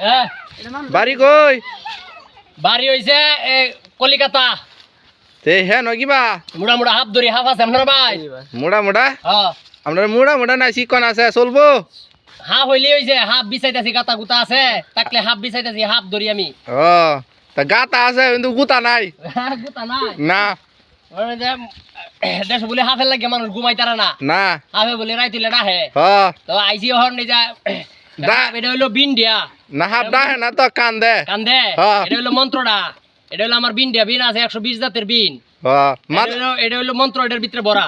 হ্যাঁ বাড়ি কই? বাড়ি হইছে এ কলিকাতা। তে হ্যাঁ নকিবা মুড়া মুড়া হাফ ধরি হাফ আছে আপনার ভাই। মোড়া মোড়া? হ্যাঁ। আপনার মোড়া মোড়া নাই চিকন আছে চলবো। হাফ হইলে হইছে হাফ বিছাইতাছি গাতা গুতা আছে। তাকলে হাফ বিছাইতাছি হাফ ধরি আমি। ও তা গাতা আছে কিন্তু গুতা নাই। গুতা নাই। না। দেশ বলে হাফের লাগে মানুষ ঘুমাইতারা না। না। হাফে বলে রাইতিলে না হে। তো আইসি হর নিজা দা- এটা হইল বিন্ডিয়া না হাফ ডাহে না তো কান্দে। হ্যাঁ। এটা হইল মন্ত্রটা। এটা হলো আমার বিন্ডিয়া বিন আছে একশো বিশ জাতের বিন। হ। মাত এটা হইলো- মন্ত্র এটার ভিতরে ভরা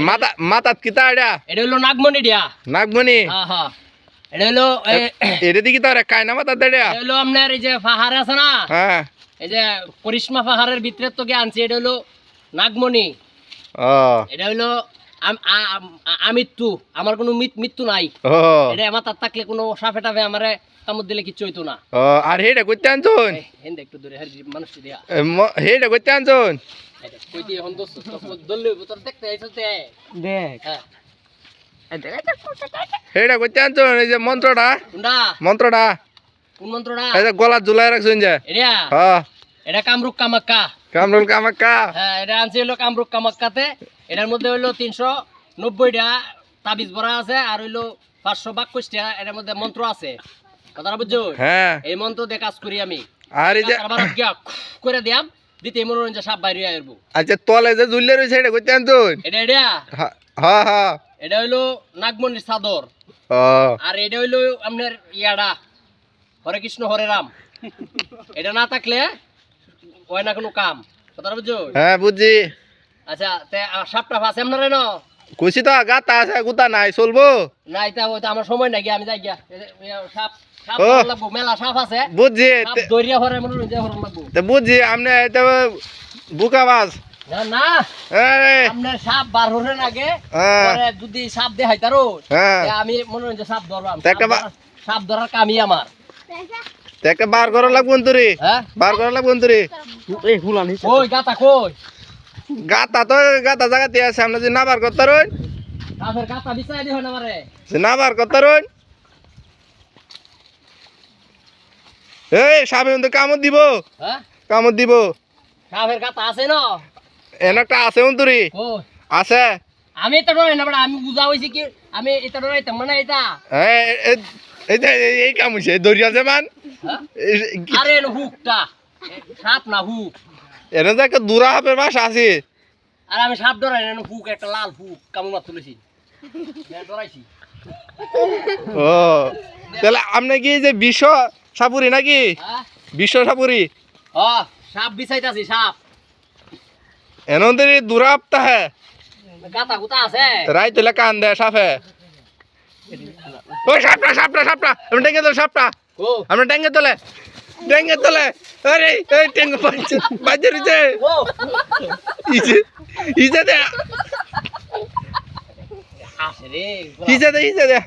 মাতা মাতাত কিতা এটা? এটা হইল নাগমণি হ্যাঁ হ্যাঁ এটা হইল এ- এটা দিকে তো কাই না মাতা দেড়া এটা হইল আপনার এই যে পাহাড় আছে না? হ্যাঁ। এই যে করিশ্মা পাহাড়ের ভিতরে তোকে আনছি এটা হলো নাগমণি। এটা আ- আমৃত্যু। আমার কোনো মৃত্যু নাই। এটা আমার তার থাকলে কোনো সাপে টাপে আমারে কামড় দিলে কিচ্ছু হইতো না। ও আর হেটা করতে আনছুন? এই, হেন্দে একটু দূরে হারি মানুষটি দিয়া। হেটা করতে আনছুন? এটা কই দিয়ে হন দোস্ত দল্লে তোর দেখতে আইছস তে দেখ। হ্যাঁ। হেটা করতে আনছুন এই যে মন্ত্রটা? মন্ত্রটা? কোন মন্ত্রটা এই গলা ঝুলাই রাখছুন যে। এটা হ্যাঁ। এটা কামরুক কামাক্কা। কামরুল কামাক্কা। হ্যাঁ এটা আনছি হলো কামরুক কামাক্কাতে। এটার মধ্যে হইল তিনশো নব্বইটা তাবিজ ভরা আছে আর হইল পাঁচশো বাক্যটা এটার মধ্যে মন্ত্র আছে। কথাটা বুঝছ? হ্যাঁ। এই মন্ত্র দিয়ে কাজ করি আমি। আর এই যে আবার করে দিয়াম দিতে মনোরঞ্জন সাপ বাইরে আসব। আচ্ছা তলে যে ঝুললে রয়েছে এটা করতে আনছুন এটা এটা হ্যাঁ হ্যাঁ এটা হইল নাগমণির চাদর। আর এটা হইল আপনার ইয়াডা। হরে কৃষ্ণ হরে রাম। এটা না থাকলে হয় না কোনো কাম। কথা বুঝছ? হ্যাঁ বুঝছি। আচ্ছা তে সাপটা ফাঁসে আপনার ন? খুশি তো গাতা আছে গুতা নাই চলবো? না এটা হয়তো আমার সময় নাকি আমি যাই গিয়া। সাপ বুঝছি তে- তে আপনি না না। সাপ বার হরেন আগে। যদি সাপ হ্যাঁ। আমি মনে হয় সাপ ধরলাম। তা সাপ ধরার- কামই আমার। তে একটা বার করা লাগবো তোরে হ্যাঁ? বার করা লাগবো তোরে এই হুলানি কই গাতা কই? গাতা তো গাতা জায়গাতে আছে আমরা যে না বার করতে রইন না আমারে। যে না বার করতে রইন এই সাপে কামড় দিব। হ্যাঁ? কামড় দিব। সাপের গাতা আছে না? এন একটা আছে তোরে আছে। আমি এটা আমি বুঝা হইছি কি আমি এটা ডরাইতাম মানে এটা? এই এই- কাম হইছে দরিয়া যে মান। হ্যাঁ? আরে হুকটা। সাপ না হুক? এনে যে একটা দূরা হাপের বাসা আছে। আর আমি সাপ ডরাই না হুক একটা লাল হুক কামড় মার তুলেছি ডরাইছি ও তাহলে আপনি কি যে বিশ্ব সাপুরি নাকি? হ্যাঁ? বিশ্ব সাপুরি? ও সাপ বিছাইতাছি সাপ। এনদের দূরা হাপতা হ্যাঁ গাতা গুতা আছে। রাই তুলে কান দেয় সাপে। ওই সাপটা সাপটা সাপটা আমি ডেঙ্গে তোলে সাপটা ও ডেঙ্গে তোলে ডেঙ্গে তোলে। আরে এই টেঙ্গে বাজছে বাজে রয়েছে ইজে ইজে দে। ইজে দে ইজে দে।